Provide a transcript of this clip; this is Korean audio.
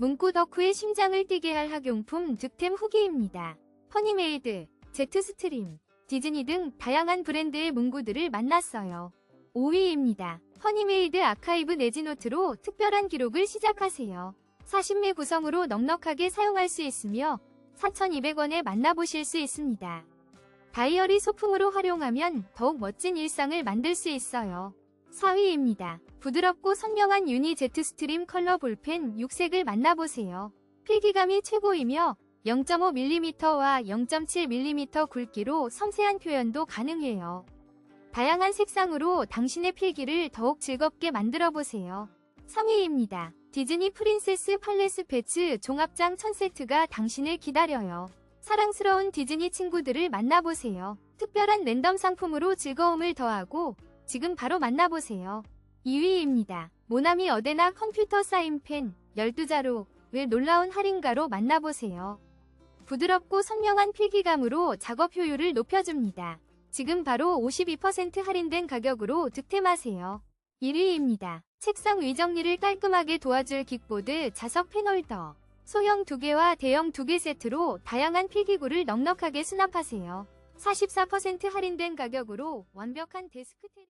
문구 덕후의 심장을 뛰게 할 학용품 득템 후기입니다. 허니메이드, 제트스트림, 디즈니 등 다양한 브랜드의 문구들을 만났어요. 5위입니다. 허니메이드 아카이브 네지노트로 특별한 기록을 시작하세요. 40매 구성으로 넉넉하게 사용할 수 있으며 4,200원에 만나보실 수 있습니다. 다이어리 소품으로 활용하면 더욱 멋진 일상을 만들 수 있어요. 4위입니다. 부드럽고 선명한 유니 제트 스트림 컬러 볼펜 6색을 만나보세요. 필기감이 최고이며 0.5mm와 0.7mm 굵기로 섬세한 표현도 가능해요. 다양한 색상으로 당신의 필기를 더욱 즐겁게 만들어보세요. 3위입니다. 디즈니 프린세스 팔레스 패츠 종합장 1000세트가 당신을 기다려요. 사랑스러운 디즈니 친구들을 만나보세요. 특별한 랜덤 상품으로 즐거움을 더하고 지금 바로 만나보세요. 2위입니다. 모나미 어데나 컴퓨터 사인펜 12자루를 놀라운 할인가로 만나보세요. 부드럽고 선명한 필기감으로 작업 효율을 높여줍니다. 지금 바로 52% 할인된 가격으로 득템하세요. 1위입니다. 책상 위 정리를 깔끔하게 도와줄 긱보드 자석 펜홀더. 소형 2개와 대형 2개 세트로 다양한 필기구를 넉넉하게 수납하세요. 44% 할인된 가격으로 완벽한 데스크텔